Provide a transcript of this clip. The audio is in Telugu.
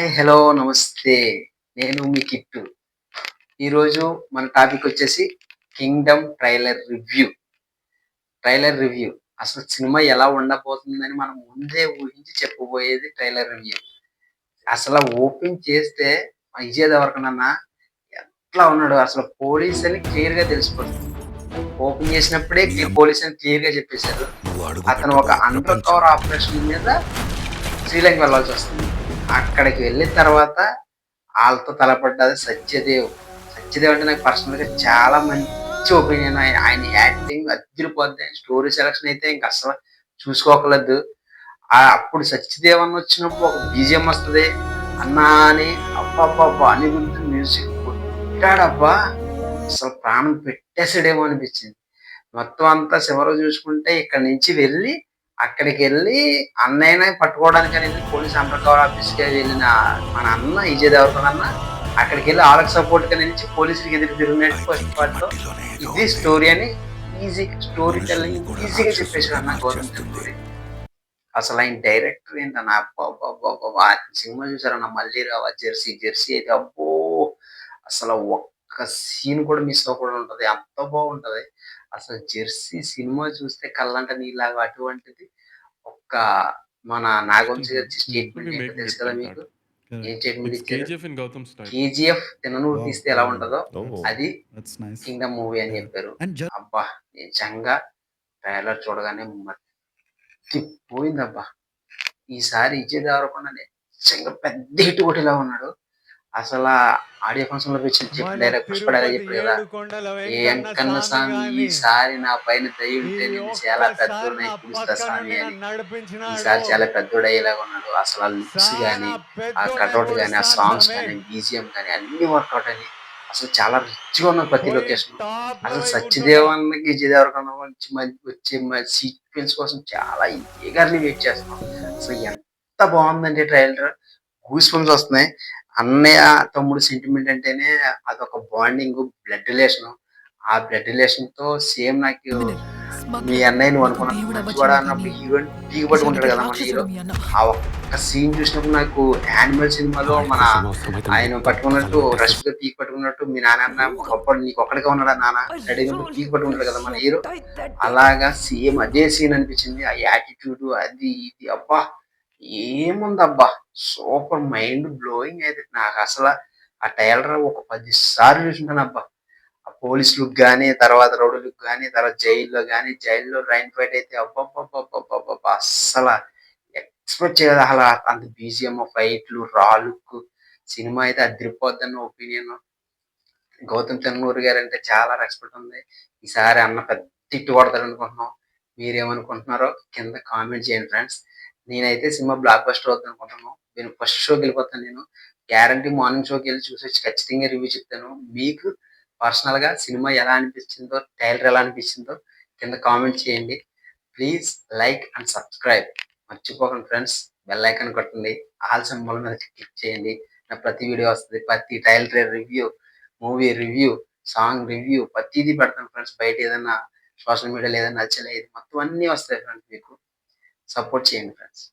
హాయ్ హలో నమస్తే. నేను మీ కిట్టు. ఈరోజు మన టాపిక్ వచ్చేసి Kingdom trailer review. Trailer review. అసలు సినిమా ఎలా ఉండబోతుందని మనం ముందే ఊహించి చెప్పబోయేది ట్రైలర్ రివ్యూ. అసలు ఓపెన్ చేస్తే విజయ్ దేవరకొండ ఎట్లా ఉన్నాడు? అసలు పోలీస్ అని క్లియర్గా తెలిసిపోతుంది. ఓపెన్ చేసినప్పుడే పోలీస్ అని క్లియర్గా చెప్పేశారు అతను ఒక అండర్ కవర్ ఆపరేషన్ మీద శ్రీలంక వెళ్ళాల్సి వస్తుంది. అక్కడికి వెళ్ళిన తర్వాత వాళ్ళతో తలపడ్డది సత్యదేవ్. సత్యదేవ్ అంటే నాకు పర్సనల్గా చాలా మంచి ఒపీనియన్ ఆయన ఆయన యాక్టింగ్ అదిరిపోద్ది. స్టోరీ సెలక్షన్ అయితే ఇంక అసలు చూసుకోకలేదు. అప్పుడు సత్యదేవ్ అని వచ్చినప్పుడు ఒక బీజియం వస్తుంది. అన్నా అని అబ్బాబ్బా అని మ్యూజిక్ కొట్టాడబ్బా. అసలు ప్రాణం పెట్టేసాడేమో అనిపించింది. మొత్తం అంతా చివరి చూసుకుంటే ఇక్కడ నుంచి వెళ్ళి అక్కడికి వెళ్ళి అన్నయ్యనే పట్టుకోవడానికి వెళ్ళి పోలీస్ అండర్ కవర్ ఆఫీస్కి వెళ్ళిన మన అన్న విజయ్ దేవరకొండ అన్న అక్కడికి వెళ్ళి వాళ్ళకి సపోర్ట్గా నిలిచి పోలీసులకి ఎదురు తిరిగినట్టు ఫస్ట్ పార్ట్లో ఇది స్టోరీ అని ఈజీ స్టోరీ టెల్లింగ్ ఈజీగా చెప్పేసాడు అన్న గవర్నమెంట్ స్టోరీ. అసలు ఆయన డైరెక్టర్ ఏంటన్న? అబ్బా సినిమా చూసారన్న మళ్ళీ రావా జెర్సీ జెర్సీ అయితే అబ్బో! అసలు ఒక్క సీన్ కూడా మిస్ అవ్వకుండా ఉంటది. అంత బాగుంటది. అసలు జెర్సీ సినిమా చూస్తే కళ్ళంట నీలాగా అటువంటిది ఒక్క మన నాగవంశీ గారి స్టేట్మెంట్ ఏంటో తెలుసు కదా మీకు? ఏం స్టేట్మెంట్ ఇచ్చారు? కేజీఎఫ్ తిననూరు తీస్తే ఎలా ఉంటదో? అది కింగ్డమ్ మూవీ అని చెప్పారు. అబ్బా నిజంగా ట్రైలర్ చూడగానే మర్చిపోయిందబ్బా. ఈసారి ఇచ్చే దేవరకొండ నిజంగా పెద్ద హిట్ కొట్టేలా ఉన్నాడు. అసలు ఆడియో ఫంక్షన్లో చెప్పి డైరెక్ట్ పుష్ప చెప్పాడు కదా. ఏ అంకన్న స్వామి ఈసారి నా పైన దయ ఉంటే నేను చాలా పెద్దోడిని పిలుస్తా స్వామి అని. ఈసారి చాలా పెద్దోడు అయ్యేలాగా ఉన్నాడు. అసలు ఆ లుక్స్ గానీ ఆ కట్అవుట్ గానీ ఆ సాంగ్స్ కానీ బీజిఎం కానీ అన్ని వర్కౌట్ అని అసలు చాలా రిచ్గా ఉన్న ప్రతి లొకేషన్ అసలు సత్యదేవానికి విజయదేవరకొండ వచ్చి వచ్చే సీక్వెన్స్ కోసం చాలా ఈగర్లీ వెయిట్ చేస్తున్నాం. అసలు ఎంత బాగుందంటే ట్రైలర్ గూస్ పంప్స్ వస్తున్నాయి. అన్నయ్య తమ్ముడు సెంటిమెంట్ అంటేనే అదొక బాండింగ్ బ్లడ్ రిలేషన్ ఆ బ్లడ్ రిలేషన్తో సేమ్ నాకు మీ అన్నయ్య నువ్వు అనుకున్నాను కూడా అన్నప్పుడు హీరో పీకి పట్టుకుంటాడు కదా మన హీరో ఆ ఒక్క సీన్ చూసినప్పుడు నాకు యానిమల్ సినిమాలో మన ఆయన పట్టుకున్నట్టు రష్మిక పీకి పట్టుకున్నట్టు మీ నాన్న ఒకప్పుడు నీకు ఒక్కడిగా ఉన్నాడా నాన్న? రెడీగా పీకి పట్టుకుంటాడు కదా మన హీరో అలాగా సేమ్ అదే సీన్ అనిపించింది. ఆ యాటిట్యూడ్ అది ఇది అబ్బా! ఏముందబ్బా? సూపర్ మైండ్ బ్లోయింగ్ అయితే. నాకు అసలు ఆ టైలర్ ఒక పది సార్లు చూసుంటాను అబ్బా ఆ పోలీస్ లుక్ కానీ తర్వాత రౌడ్ లుక్ కానీ తర్వాత జైల్లో కానీ జైల్లో రైన్ ఫైట్ అయితే అబ్బబ్బబ్బబ్బబ్బబ్బా అస్సలు ఎక్స్పెక్ట్ చేయదు అసలు అంత బీజిఎం ఫైట్లు రా లుక్ సినిమా అయితే అదిరిపోద్దన్న ఒపీనియన్. గౌతమ్ తెన్నూరు గారు అంటే చాలా రెస్పెక్ట్ ఉంది. ఈసారి అన్న పెద్ద తిట్టు కొడతారు అనుకుంటున్నాం మీరేమనుకుంటున్నారో కింద కామెంట్ చేయండి ఫ్రెండ్స్. నేనైతే సినిమా బ్లాక్ బస్టర్ అవుతుంది అనుకుంటున్నాను నేను ఫస్ట్ షోకి వెళ్ళిపోతాను నేను. గ్యారంటీ మార్నింగ్ షోకి వెళ్ళి చూసి ఖచ్చితంగా రివ్యూ చెప్తాను. మీకు పర్సనల్గా సినిమా ఎలా అనిపించిందో టైలర్ ఎలా అనిపించిందో కింద కామెంట్ చేయండి. ప్లీజ్ లైక్ అండ్ సబ్స్క్రైబ్ మర్చిపోకండి ఫ్రెండ్స్ బెల్ ఐకాన్ కొట్టండి. ఆల్ సింబల్ మీద క్లిక్ చేయండి. నా ప్రతి వీడియో వస్తుంది. ప్రతి trailer review movie review song review ప్రతిదీ పెడతాను ఫ్రెండ్స్ బయట ఏదైనా సోషల్ మీడియాలో ఏదైనా నచ్చలేదు మొత్తం అన్నీ వస్తాయి ఫ్రెండ్స్ మీకు. సపోర్ట్ చేయండి ఫ్రెండ్స్